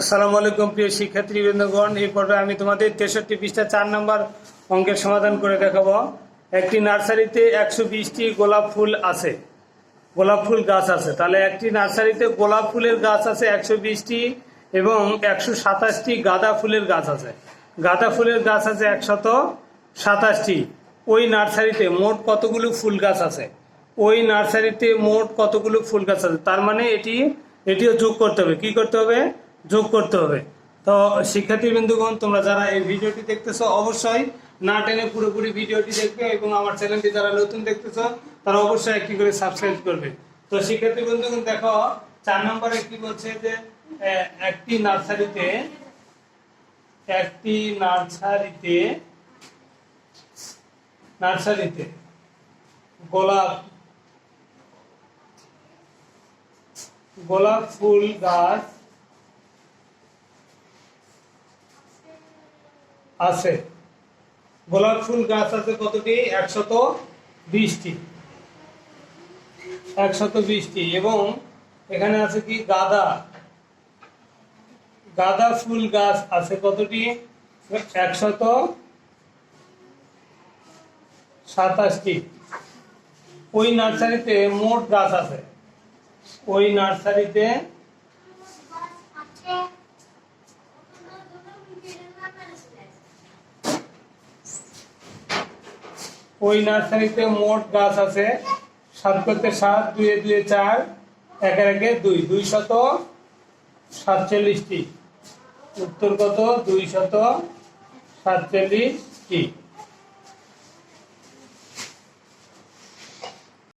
আসসালামু আলাইকুম, প্রিয় শিক্ষার্থী বৃন্দগণ। এই পর্বে আমি তোমাদের তেষট্টি পৃষ্ঠা চার নম্বর অঙ্কের সমাধান করে দেখাবো। একটি নার্সারিতে একশো বিশটি গোলাপ ফুল আছে। গোলাপ ফুল গাছ আছে। তাহলে একটি নার্সারিতে গোলাপ ফুলের গাছ আছে একশো বিশটি এবং একশো সাতাশটি গাঁদা ফুলের গাছ আছে। গাঁদা ফুলের গাছ আছে একশত সাতাশটি। ওই নার্সারিতে মোট কতগুলো ফুল গাছ আছে? ওই নার্সারিতে মোট কতগুলো ফুল গাছ আছে? তার মানে এটি, এটিও যোগ করতে হবে। কি করতে হবে? যোগ করতে হবে। তো শিক্ষার্থী বিন্দুগণ, তোমরা যারা এই ভিডিওটি দেখতেছো, অবশ্যই না টেনে পুরোপুরি ভিডিওটি দেখবে এবং আমার চ্যানেলটি যারা নতুন দেখতেছো, তারা অবশ্যই একটি করে সাবস্ক্রাইব করবে। তো শিক্ষার্থী বন্ধুগণ দেখো, চার নম্বরে কি বলছে যে একটি নার্সারিতে একটি নার্সারিতে নার্সারিতে গোলাপ গোলাপ ফুল গাছ আছে। গোলাপ ফুল গাছ আছে কতটি? একশত বিশটি। একশত বিশটি। এবং এখানে আছে কি? গাঁদা। গাঁদা ফুল গাছ আছে কতটি? একশত সাতাশটি। ওই নার্সারিতে মোট গাছ আছে। ওই নার্সারিতে ওই নার্সারিতে মোট গাছ আছে সাত করতে সাত, দুয়ে দুয়ে চার, একে একে দুই দুই শত সাতচল্লিশটি। উত্তর কত? দুই শত সাতচল্লিশটি।